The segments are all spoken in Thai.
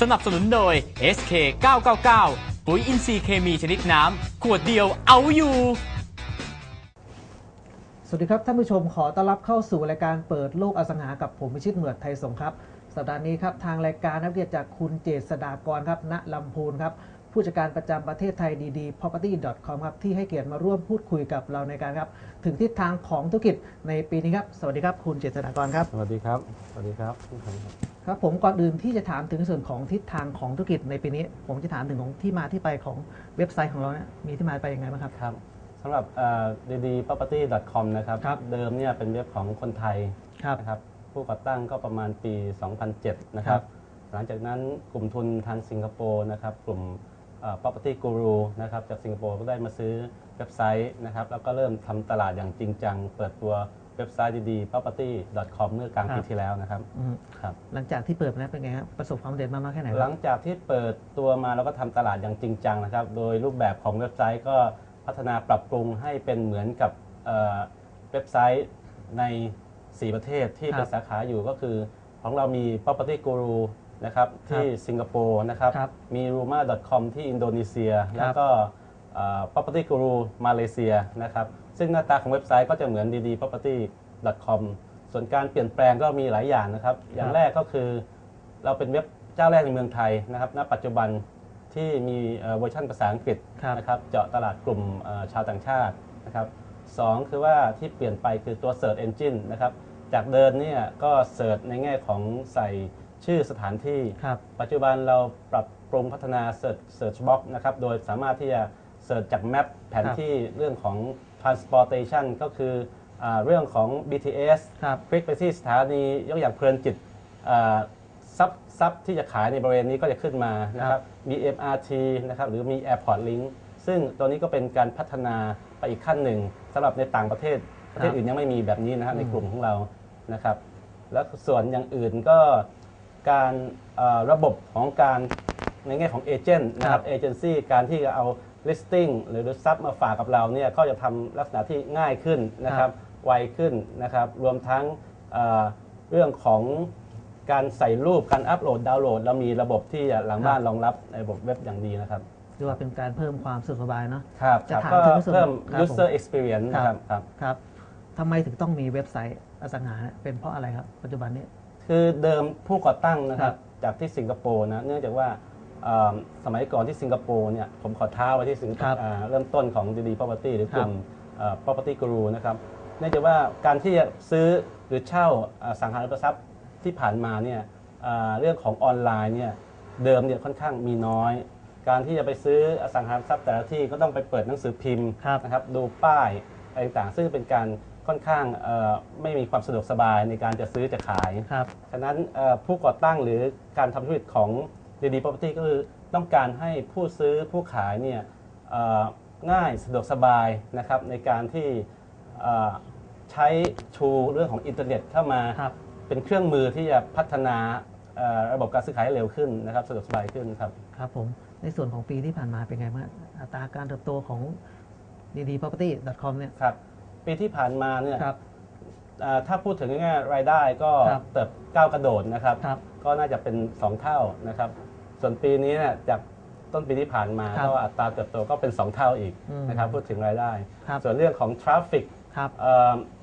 สนับสนุนโดย SK 999 ปุ๋ยอินทรีย์เคมีชนิดน้ำ ขวดเดียวเอาอยู่ สวัสดีครับท่านผู้ชมขอต้อนรับเข้าสู่รายการเปิดโลกอสังหากับผมพิชิตเหมือดไทยสงครับ สัปดาห์นี้ครับทางรายการนักเรียนจากคุณเจษดากรครับณลำพูนครับผู้จัดการประจำประเทศไทยดีๆ property.com ครับที่ให้เกียรติมาร่วมพูดคุยกับเราในการครับ ถึงทิศทางของธุรกิจในปีนี้ครับ สวัสดีครับคุณเจษดากรครับ สวัสดีครับ สวัสดีครับทุกคนครับ ครับผมก่อนอื่นที่จะถามถึงส่วนของทิศทางของธุรกิจในปีนี้ ผมจะถามถึงของที่มาที่ไปของเว็บไซต์ของเราเนี่ยมีที่มาไปยังไงบ้างครับครับสำหรับดีดี property com นะครับครับเดิมเนี่ยเป็นเว็บของคนไทยครับนะครับผู้ก่อตั้งก็ประมาณปี 2007 นะคครัรับบหลังจากนั้นกลุ่มทุนทางสิงคโปร์นะครับกลุ่มเอ่อ property guru นะครับจากสิงคโปร์ก็ได้มาซื้อเว็บไซต์นะครับแล้วก็เริ่มทำตลาดอย่างจริงจัง เปิดตัว เว็บไซต์ดีๆ property com เมื่อกลางปีที่แล้วนะครับอืมครับ หลังจากที่เปิดมาแล้วเป็นไงครับประสบความสำเร็จมากน้อยแค่ไหนคหลัรับงจากที่เปิดตัวมาเราก็ทำตลาดอย่างจริงจังนะครับ โดยรูปแบบของเว็บไซต์ก็พัฒนาปรับปรุงให้เป็นเหมือนกับเอ่อเว็บไซต์ใน 4 ประเทศที่ครับเป็นสาขาอยู่ก็คือ ของเรามี property guru นะครับครับที่สิงคโปร์นะครับ ครับ มี ruma.com ที่อินโดนีเซีย แล้วก็เอ่อ property guru มาเลเซียนะครับ ซึ่งหน้าตาของเว็บไซต์ก็จะเหมือนดีๆ property com ส่วนการเปลี่ยนแปลงก็มีหลายอย่างนะครับ อย่างแรกก็คือ เราเป็นเว็บเจ้าแรกในเมืองไทยนะครับ ณ ปัจจุบันที่มีเอ่อเวอร์ชันภาษาอังกฤษครับนะครับ เจาะตลาดกลุ่มเอ่อชาวต่างชาตินะครับสองคือว่าที่เปลี่ยนไปคือตัว Search Engine นะครับ จากเดิมเนี่ยก็เสิร์ชในแง่ของใส่ชื่อสถานที่ครับปัจจุบันเราปรับปรุงพัฒนา Search Search Box นะครับ โดยสามารถที่จะเสิร์ชจากแมปแผนที่เรื่องของ transportation ก็คืออาเรื่องของ BTS ครับคลิกไปที่สถานียกอย่างเพลินจิตอ่าซับซับที่จะขายในบริเวณนี้ก็จะขึ้นมานะครับมี MRT นะครับหรือมี Airport Link ซึ่งตัวนี้ก็เป็นการพัฒนาไปอีกขั้นหนึ่งสำหรับในต่างประเทศ ประเทศอื่นยังไม่มีแบบนี้นะครับในกลุ่มของเรานะครับ แล้วส่วนอย่างอื่นก็การเอ่อระบบของการในแง่ของเอเจนต์นะคครัรับบเอเจนซี่การที่จะเอา listing หรือซับมาฝากกับเราเนี่ยก็จะทำลักษณะที่ง่ายขึ้นนะครับไวขึ้นนะครับรวมทั้งเอ่อเรื่องของการใส่รูปการอัปโหลดดาวน์โหลด เรามีระบบที่หลังบ้านรองรับในระบบเว็บอย่างดีนะครับเรียกว่าเป็นการเพิ่มความสะดวกสบายเนาะครับจะครับถามก็ถึงในส่วนเพิ่มครับ user experience นะครับครับครับทำไมถึงต้องมีเว็บไซต์อสังหาเนี่ยเป็นเพราะอะไรครับ ปัจจุบันนี้ คือเดิมผู้ก่อตั้งนะคครัรับบจากที่สิงคโปร์นะเนื่องจากว่าเอ่อ สมัยก่อนที่สิงคโปร์เนี่ยผมขอท้าไว้ที่สิงคโปครับร์อ่าเริ่มต้นของดีดี property หรือกลุ่มครับเอ่อ property guru นะครับเนื่องจากว่าการที่จะซื้อหรือเช่าอ่าสังหาริมทรัพย์ที่ผ่านมาเนี่ยอ่าเรื่องของออนไลน์เนี่ยเดิมเนี่ยค่อนข้างมีน้อย การที่จะไปซื้ออสังหาริมทรัพย์แต่ละที่ก็ต้องไปเปิดหนังสือพิมพ์ครับนะครับดูป้ายอะไรต่างๆ ซึ่งเป็นการค่อนข้างเอ่อไม่มีความสะดวกสบายในการจะซื้อจะขายครับฉะนั้นเอ่อผู้ก่อตั้งหรือการทำธุรกิจของ DD Property ก็คือต้องการให้ผู้ซื้อผู้ขายเนี่ยเอ่อง่ายสะดวกสบายนะครับในการที่เอ่อใช้ชูเรื่องของอินเทอร์เน็ตเข้ามาครับเป็นเครื่องมือที่จะพัฒนาเอ่อระบบการซื้อขายให้เร็วขึ้นนะครับสะดวกสบายขึ้นครับครับผมในส่วนของปีที่ผ่านมาเป็นไงบ้างอัตราการเติบโตของ dd property com เนี่ยครับปีที่ผ่านมาเนี่ยครับเอ่อถ้าพูดถึงง่ายๆรายได้ก็ครับเติบก้าวกระโดดนะครับครับ ก็น่าจะเป็น 2 เท่านะครับ ส่วนปีนี้เนี่ยจากต้นปีที่ผ่านมาครับก็อัตราเติบโตก็เป็น 2 เท่าอีกอืมนะครับพูดถึงรายได้ ครับส่วนเรื่องของทราฟฟิกครับ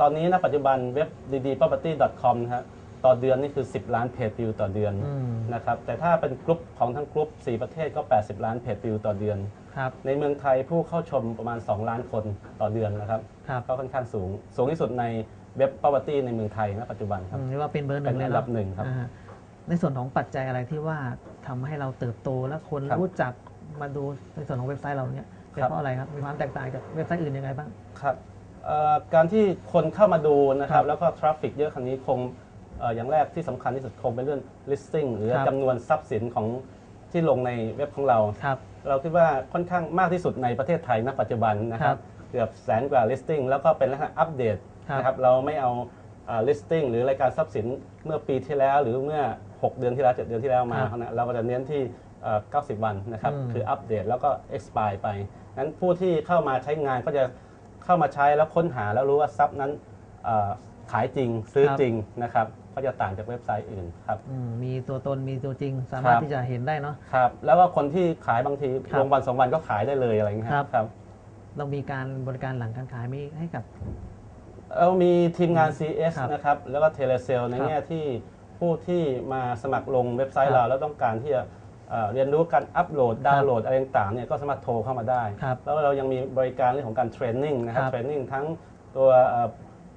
ตอนนี้ณปัจจุบันเว็บ dd property com นะฮะต่อเดือนนี่คือ 10 ล้านเพจวิวต่อเดือนอืม นะครับแต่ถ้าเป็นกลุ่มของทั้งกลุ่ม4 ประเทศก็ 80 ล้านเพจวิวต่อเดือน ครับในเมืองไทยผู้เข้าชมประมาณ 2 ล้านคนต่อเดือนนะครับครับก็ค่อนข้างสูง สูงที่สุดในเว็บ property ในเมืองไทยณปัจจุบันคอืรับ มเรียกว่าเป็นเบอร์หนึ่งเป็นเลยอันเะดับหนึ่งครับ อ่า ในส่วนของปัจจัยอะไรที่ว่าทำให้เราเติบโตและคนครับรู้จักมาดูในส่วนของเว็บไซต์เราเนี่ยเป็นครับเพราะอะไรครับมีความแตกต่างจากเว็บไซต์อื่นยังไงบ้างครับเอ่อการที่คนเข้ามาดูนะคครัรับบแล้วก็ทราฟฟิกเยอะครั้งนี้คงเอ่ออย่างแรกที่สำคัญที่สุดคงเป็นเรื่อง listing หรือครับจำนวนทรัพย์สินของที่ลงในเว็บของเราครับเราคิดว่าค่อนข้างมากที่สุดในประเทศไทยณปัจจุบันนะคครัรับบเกือบแสนกว่า listing แล้วก็เป็นลักษณะอัปเดตครับนะครับเราไม่เอาอ่า listing หรือรายการทรัพย์สินเมื่อปีที่แล้ว หรือเมื่อ 6 เดือนที่แล้ว 7 เดือนที่แล้วมาครับนะเราก็จะเน้นที่เอ่อ90 วันนะครับอืมคืออัปเดตแล้วก็ expire ไปนั้นผู้ที่เข้ามาใช้งานก็จะเข้ามาใช้แล้วค้นหาแล้วรู้ว่าทรัพย์นั้นเอ่อขายจริงซื้อจริงนะครับก็จะต่างจากเว็บไซต์อื่นครับอืมมีตัวตนมีตัวจริง สามารถครับที่จะเห็นได้เนาะครับแล้วก็คนที่ขายบางทีครับลงวันสองวันก็ขายได้เลยอะไรอย่างเงี้ยครับครับเรามีการบริการหลังการขายมีให้กับ เรามีทีมงาน CS ครับนะครับ แล้วก็เทเลเซลในครับแง่ที่ผู้ที่มาสมัครลงเว็บไซครัต์บเรา แล้วต้องการที่จะเอ่อเรียนรู้การอัปโหลดครับดาวน์โหลดอะไรต่างๆเนี่ยก็สามารถโทรเข้ามาได้ ครับแล้วเรายังมีบริการเรื่องของการเทรนนิ่งนะครับครับเทรนนิ่งทั้งตัวเอ่อ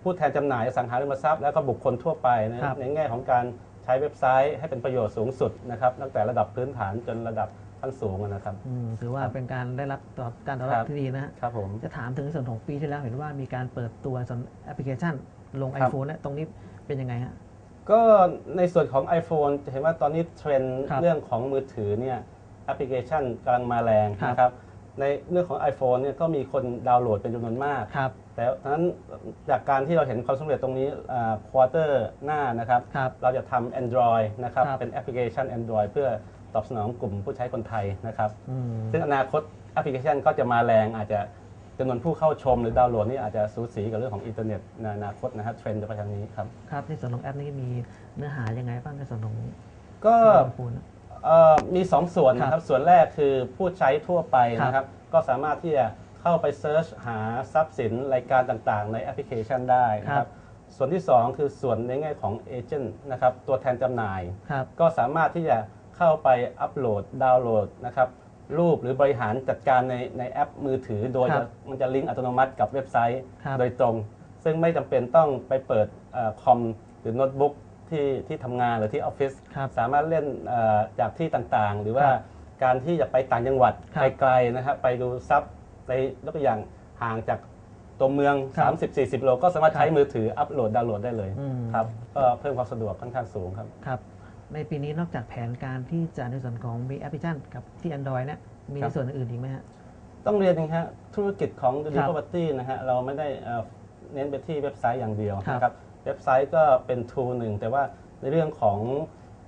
ผู้แทนจำหน่ายอสังหาริมทรัพย์ แล้วก็บุคคลทั่วไปนะครับในแง่ของการใช้เว็บไซต์ให้เป็นประโยชน์สูงสุดนะครับตั้งแต่ระดับพื้นฐานจนระดับ ขั้นสูงนะครับ อืมถือว่าครับเป็นการได้รับตอบการตอบครัรับบที่ดีนะฮะครับผมจะถามถึงในส่วนของปีที่แล้วเห็นว่ามีการเปิดตัวส่วนแอปพลิเคชัน ลงครับ iPhone เนี่ยตรงนี้เป็นยังไงฮะ ก็ในส่วนของ iPhone จะเห็นว่าตอนนี้เทรนด์ครับเรื่องของมือถือเนี่ยแอปพลิเคชันกำลังมาแรงครับ นะครับ ในเรื่องของ iPhone เนี่ยก็มีคนดาวน์โหลดเป็นจำนวนมาก ครับ แต่ทั้งนั้นจากการที่เราเห็นความสำเร็จตรงนี้ควอเตอร์หน้านะครับ ครับเราจะทำ Android นะครับ ครับ เป็นแอปพลิเคชัน Android เพื่อตอบสนองกลุ่มผู้ใช้คนไทยนะครับ อืม ซึ่งอนาคตแอปพลิเคชันก็จะมาแรงอาจจะจำนวนผู้เข้าชมหรือดาวน์โหลดนี่อาจจะสูสีกับเรื่องของอินเทอร์เน็ตในอนาคตนะฮะเทรนด์จะไปทางนี้ครับ ครับในส่วนของแอปนี้มีเนื้อหายังไงบ้างในส่วนของก็ไอโฟนเอ่อมี 2 ส่วนนะคครัรับบส่วนแรกคือผู้ใช้ทั่วไปนะคครัรับบก็สามารถที่จะ เข้าไปเซิร์ชหาทรัพย์สินรายการต่างๆ ในแอปพลิเคชันได้นะครับส่วนที่ 2 คือส่วนในแง่ของเอเจนต์นะครับตัวแทนจำหน่าย ครับ ก็สามารถที่จะเข้าไปอัปโหลดดาวน์โหลดนะครับรูปหรือบริหารจัดการในในแอปมือถือ โดยครัจะบมันจะลิงก์อัตโนมัติกับเว็บไซต์ครับ โดยตรง ซึ่งไม่จำเป็นต้องไปเปิดเออคอมหรือโน้ตบุ๊กที่ที่ทำงานหรือที่ออฟฟิศ ครับ สามารถเล่นเอ่อจากที่ต่างๆ หรือว่าครับการที่จะไปต่างจังหวัดครับ ไกลๆนะครับไปดูซับ ในยกตัวอย่างห่างจากตัวเมือง ครับ30-40 โล ก็สามารถครับใช้มือถืออัปโหลดดาวน์โหลดได้เลยอืม ครับก็เพิ่มความสะดวกค่อนข้างสูงครับ ครับ ในปีนี้นอกจากแผนการที่จะในส่วนของมีแอปพลิเคชันกับที่ Android เนี่ยมีครัในบ ส่วนอื่นอีกไหมฮะ ต้องเรียนนะฮะธุรกิจของ d ค i รั g i บ Property นะฮะเราไม่ได้เอ่อเน้นไปที่เว็บไซต์อย่างเดียวครับ นะครับเว็บไซต์ก็เป็นทูหนึ่ง แต่ว่าในเรื่องของ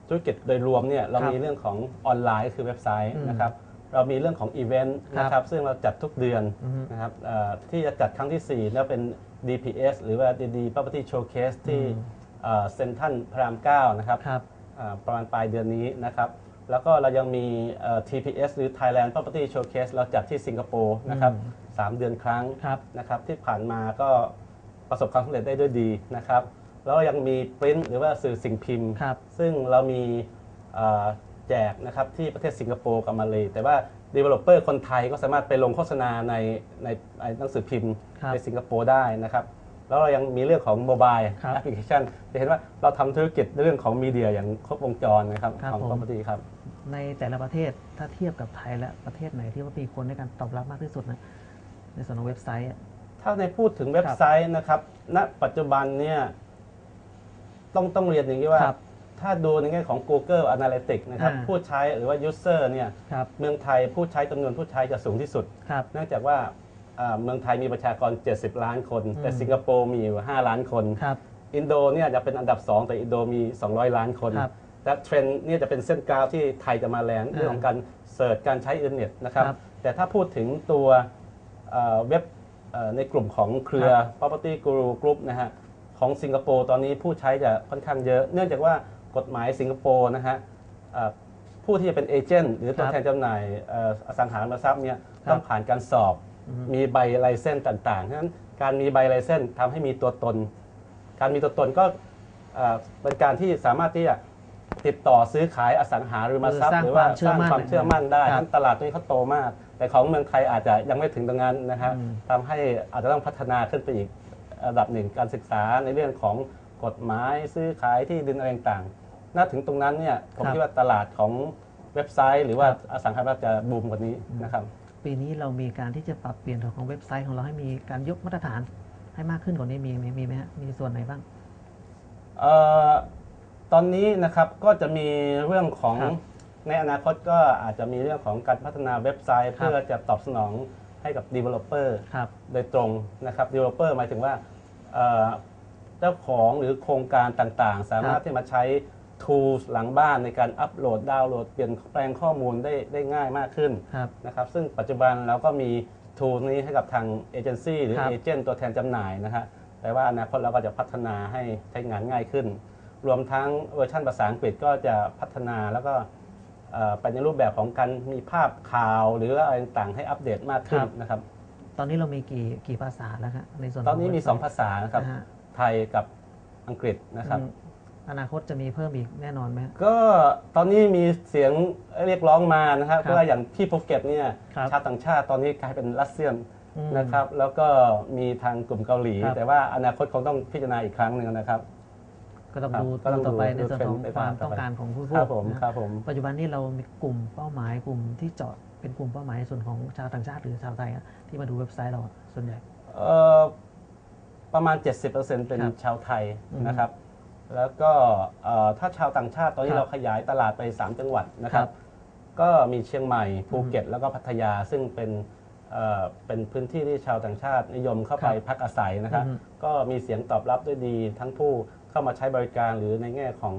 ธุรกิจโดยรวมเนี่ยเราครับมีเรื่องของออนไลน์คือเว็บไซต์อืมนะครับ เรามีเรื่องของอีเวนต์ครับนะครับซึ่งเราจัดทุกเดือนอือฮึนะครับเอ่อที่จะจัดครั้งที่ 4 แล้วเป็น DPS หรือว่า DD Property Showcase ที่อืมเซ็นทรัลพระราม 9 นะครับครับอ่าประมาณปลายเดือนนี้นะครับแล้วก็เรายังมีเอ่อ TPS หรือ Thailand Property Showcase เราจัดที่สิงคโปร์นะครับอืมสามเดือนครั้งครับนะครับที่ผ่านมาก็ประสบความสำเร็จได้ด้วยดีนะครับแล้วยังมีปริ้นหรือว่าสื่อสิ่งพิมพ์ครับซึ่งเรามีเอ่อ แจกนะครับที่ประเทศสิงคโปร์กับมาเลยแต่ว่า Developer คนไทยก็สามารถไปลงโฆษณาในในในหนังสือพิมพ์ครับในสิงคโปร์ได้นะครับแล้วเรายังมีเรื่องของโมบายครับแอปพลิเคชันจะเห็นว่าเราทำธุรกิจเรื่องของมีเดียอย่างครบวงจรนะครับครับของผม property ครับ ในแต่ละประเทศถ้าเทียบกับไทยและประเทศไหนที่ว่ามีคนในการตอบรับมากที่สุดนะในส่วนของเว็บไซต์อะถ้าในพูดถึงเว็บไซต์นะครับ ณ ปัจจุบันเนี่ยต้องต้องเรียนอย่างนี้ว่าครับ ถ้าดูในแง่ของ Google Analytics นะครับอ่าผู้ใช้หรือว่า User เนี่ยครับเมืองไทยผู้ใช้จำนวนผู้ใช้จะสูงที่สุด ครับ เนื่องจากว่าอ่าเมืองไทยมีประชากร 70 ล้านคน แต่อืม สิงคโปร์มีอยู่5ล้านคน ครับ อินโดเนี่ยจะเป็นอันดับ 2 แต่อินโดมี 200 ล้านคนครับและเทรนด์เนี่ยจะเป็นเส้นกราฟที่ไทยจะมาแรงอ่าเรื่องของการเสิร์ชการใช้อินเทอร์เน็ตนะครับ ครับแต่ถ้าพูดถึงตัวเอ่อเว็บเอ่อในกลุ่มของเครือครับ property guru group นะฮะของสิงคโปร์ตอนนี้ผู้ใช้จะค่อนข้างเยอะ เนื่องจากว่า กฎหมายสิงคโปร์นะฮะเอ่อผู้ที่จะเป็นเอเจนต์หรือตัวครับแทนจำหน่ายเอ่ออสังหาริมทรัพย์เนี่ยครับต้องผ่านการสอบอืมมีใบไลเซนส์ต่างๆฉะนั้นการมีใบไลเซนส์ทำให้มีตัวตน การมีตัวตนก็เอ่อเป็นการที่สามารถที่จะติดต่อซื้อขายอสังหาริมทรัพย์สร้างหรือว่าความเชื่สอร้างมั่นความเชื่อมั่นได้ครับทั้นตลาดตรงนี้เขาโตมาก แต่ของเมืองไทยอาจจะยังไม่ถึงตรงนั้นนะฮะอืมทำให้อาจจะต้องพัฒนาขึ้นไปอีกระดับหนึ่งการศึกษาในเรื่องของ กฎหมายซื้อขายที่ดินอะไรต่างๆน่าถึงตรงนั้นเนี่ยผมครับคิดว่าตลาดของเว็บไซต์ หรือว่าอสังหาริมทรัพย์จะบูมกว่านี้นะครับ ปีนี้เรามีการที่จะปรับเปลี่ยนของเว็บไซต์ของเราให้มีการยกมาตรฐานให้มากขึ้นกว่านี้มีไหมมีไหมฮะมีส่วนไหนบ้างเอ่อตอนนี้นะครับก็จะมีเรื่องของครับในอนาคตก็อาจจะมีเรื่องของการพัฒนาเว็บไซต์ครับเพื่อจะตอบสนองให้กับ Developer ครับโดยตรงนะครับ Developer หมายถึงว่า เอ่อเจ้าของหรือโครงการต่างๆ สามารถที่มาใช้ tools หลังบ้านในการอัปโหลดดาวน์โหลดเปลี่ยนแปลงข้อมูลได้ได้ง่ายมากขึ้นครับนะครับซึ่งปัจจุบันเราก็มีทูลนี้ให้กับทางเอเจนซี่หรือครับ เอเจนต์ตัวแทนจำหน่ายนะฮะแต่ว่าอนาคตเราก็จะพัฒนาให้ใช้งานง่ายขึ้น รวมทั้งเวอร์ชันภาษาอังกฤษก็จะพัฒนาแล้วก็เอ่อไปในรูปแบบของการมีภาพข่าว หรืออะไรต่างๆให้อัปเดตมากขึ้นครับนะครับ ตอนนี้เรามีกี่กี่ภาษาแล้วครับในส่วนขตอนนี้มีเว็บไซต์2ภาษานะครับนะฮะ ไทยกับอังกฤษนะครับอืมอนาคตจะมีเพิ่มอีกแน่นอนไหมฮะก็ตอนนี้มีเสียงเรียกร้องมานะครับครับว่าอย่างที่ภูเก็ตเนี่ยครับชาวต่างชาติตอนนี้กลายเป็นรัสเซียนอืมนะครับ แล้วก็มีทางกลุ่มเกาหลี ครับ แต่ว่าอนาคตคงต้องพิจารณาอีกครั้งหนึ่งนะครับ ก็ต้องครับดูก็ต้องต่อไปดูในส่วนของดูเทรนด์ไปความต่อไปต้องการของผู้บริคโภรับคผมนะครับผม ปัจจุบันนี้เรามีกลุ่มเป้าหมายกลุ่มที่เจาะเป็นกลุ่มเป้าหมายในส่วนของชาวต่างชาติหรือชาวไทยอะที่มาดูเว็บไซต์เราอะส่วนใหญ่ เอ่อ ประมาณ 70%เป็นครับชาวไทยอืมนะครับ แล้วก็เอ่อถ้าชาวต่างชาติตอนคนี้รับเราขยายตลาดไป 3 จังหวัดนะครัครับบก็มีเชียงใหม่ภูเก็ตแล้วก็พัทยาซึ่งเป็นเอ่อเป็นพื้นที่ที่ชาวต่างชาตินิยมเข้าไปครับพักอาศัยนะครับ อืมก็มีเสียงตอบรับด้วยดีทั้งผู้เข้ามาใช้บริการหรือในแง่ของ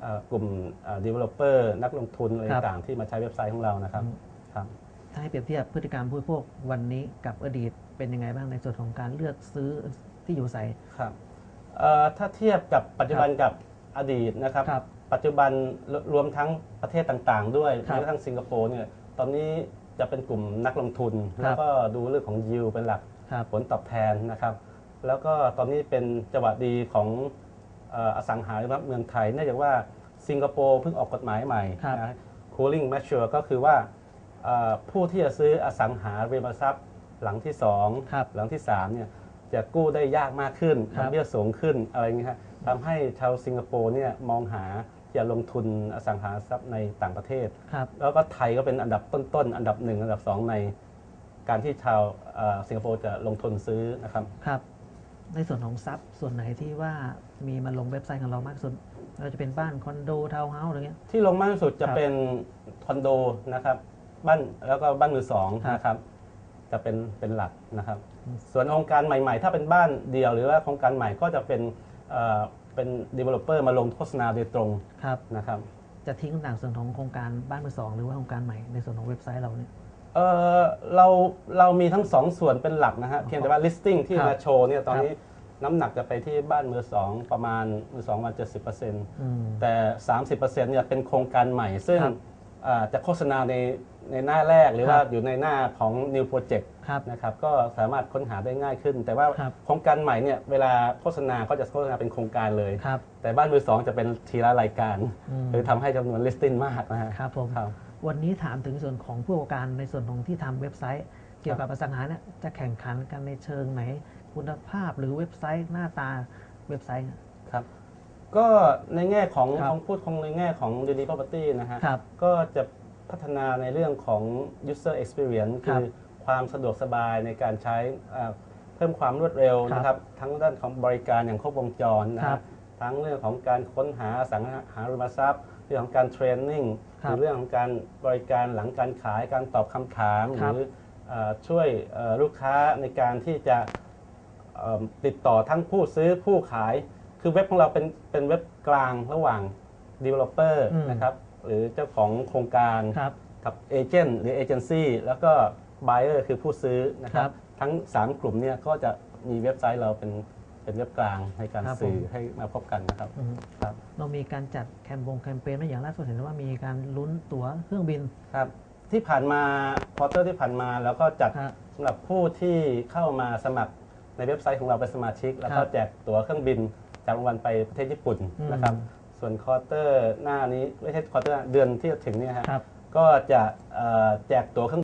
เอ่อกลุ่มเอ่อ developer นักลงทุนอะไรครับ ต่างๆที่มาใช้เว็บไซต์ของเรานะครับอืมครับ ถ้าให้เปรียบเทียบพฤติกรรมผู้บริโภควันนี้กับอดีตเป็นยังไงบ้างในส่วนของการเลือกซื้อ ที่อยู่อาศัยครับเอ่อถ้าเทียบกับปัจจุบันกับอดีตนะครับ ครับปัจจุบันรรวมทั้งประเทศต่างๆ ด้วยครับแม้กระทั่งสิงคโปร์เนี่ยตอนนี้จะเป็นกลุ่มนักลงทุน ครับ แล้วก็ดูเรื่องของยิวเป็นหลัก ครับ ผลตอบแทนนะครับ แล้วก็ตอนนี้เป็นจังหวะดีของเอ่ออสังหาริมทรัพย์เมืองไทยเนื่องจากว่าสิงคโปร์เพิ่งออกกฎหมายใหม่ครับ นะ cooling measure ก็คือว่าเอ่อผู้ที่จะซื้ออสังหาริมทรัพย์หลังที่ครับ2หลังที่3เนี่ย จะกู้ได้ยากมากขึ้นครับดอกเบี้ยสูงขึ้นอะไรอย่างเงี้ยฮะทำให้ชาวสิงคโปร์เนี่ยมองหาจะลงทุนอสังหาริมทรัพย์ในต่างประเทศครับแล้วก็ไทยก็เป็นอันดับต้นๆ อันดับหนึ่งอันดับสองใน การที่ชาวเอ่อสิงคโปร์จะลงทุนซื้อนะครับครับ ในส่วนของทรัพย์ส่วนไหนที่ว่ามีมาลงเว็บไซต์ของเรามากที่สุดเราจะเป็นบ้านคอนโดทาวน์เฮาส์อะไรเงี้ยที่ลงมากที่สุดจะครับเป็นคอนโดนะครับบ้านแล้วก็บ้านมือสองครับนะครับ จะเป็นเป็นหลักนะครับอืม ส่วนโครงการใหม่ๆ ถ้าเป็นบ้านเดียวหรือว่าโครงการใหม่ก็จะเป็นเอ่อเป็น developer มาลงโฆษณาโดยตรงครับ นะครับ จะทิ้งต่างส่วนของโครงการบ้านมือสองหรือว่าโครงการใหม่ในส่วนของเว็บไซต์เราเนี่ย เอ่อเราเรามีทั้งสองส่วนเป็นหลักนะฮะเพียงแต่ว่า listing ที่ครับมาโชว์เนี่ยตอนนี้น้ำหนักจะไปที่บ้านมือสองประมาณมือสองประมาณ70%อืมแต่30%เนี่ยเป็นโครงการใหม่ ซึ่งครับ อ่าจะโฆษณาใน ในหน้าแรกหรือครับว่าอยู่ในหน้าของ New Project ครับนะครับก็สามารถค้นหาได้ง่ายขึ้น แต่ว่าครับโครงการใหม่เนี่ยเวลาโฆษณาก็จะโฆษณาเป็นโครงการเลยครับแต่บ้านมือสองจะเป็นทีละรายการอืมหรือทำให้จำนวน listing มากนะฮะครับผมครับวันนี้ถามถึงส่วนของผู้ประกอบการในส่วนของที่ทำเว็บไซต์ เกี่ยวกับอสังหาเนี่ยจะแข่งขันกันในเชิงไหน คุณภาพหรือเว็บไซต์หน้าตาเว็บไซต์ครับก็ในแง่ของครับของพูดของในแง่ของ d d Property นะฮะครับก็จะ พัฒนาในเรื่องของ user experience ครัคืบอความสะดวกสบายในการใช้อ่าเพิ่มความรวดเร็วครับนะครับ ทั้งด้านของบริการอย่างครบวงจรนะครัฮะบทั้งเรื่องของการค้นหาอสังหาริมทรัพย์ เรื่องของการเทรนนิ่งครัหบรือเรื่องของการบริการหลังการขายการตอบคำถามคหรับ รือเอ่อช่วยเอ่อลูกค้าในการที่จะ เอิ่มติดต่อทั้งผู้ซื้อผู้ขาย คือเว็บของเราเป็นเป็นเว็บกลางระหว่าง developer อืมนะครับ หรือเจ้าของโครงการครับกับเอเจนต์หรือเอเจนซี่แล้วก็ buyer คือผู้ซื้อนะครัครับบทั้ง 3 กลุ่มเนี่ยก็จะมีเว็บไซต์เราเป็นเป็นเว็บกลางในการครับสื่อผมให้มาพบกันนะครับอืมครับเรามีการจัดแคมปงแคมเปญไว้อย่างล่าสุดเห็นว่ามีการลุ้นตั๋วเครื่องบินครับที่ผ่านมาควอเตอร์ที่ผ่านมาแล้วก็จัด ฮะ สำหรับผู้ที่เข้ามาสมัครในเว็บไซต์ของเราเป็นสมาชิก แล้วก็ครับแจกตั๋วเครื่องบินจากรางวัลไปประเทศญี่ปุ่นอืมนะครับ ส่วนควอเตอร์หน้านี้ไม่ใช่ควอเตอร์เดือนที่จะถึงเนี่ยฮะครับ ก็จะเอ่อแจกตั๋วเครื่อง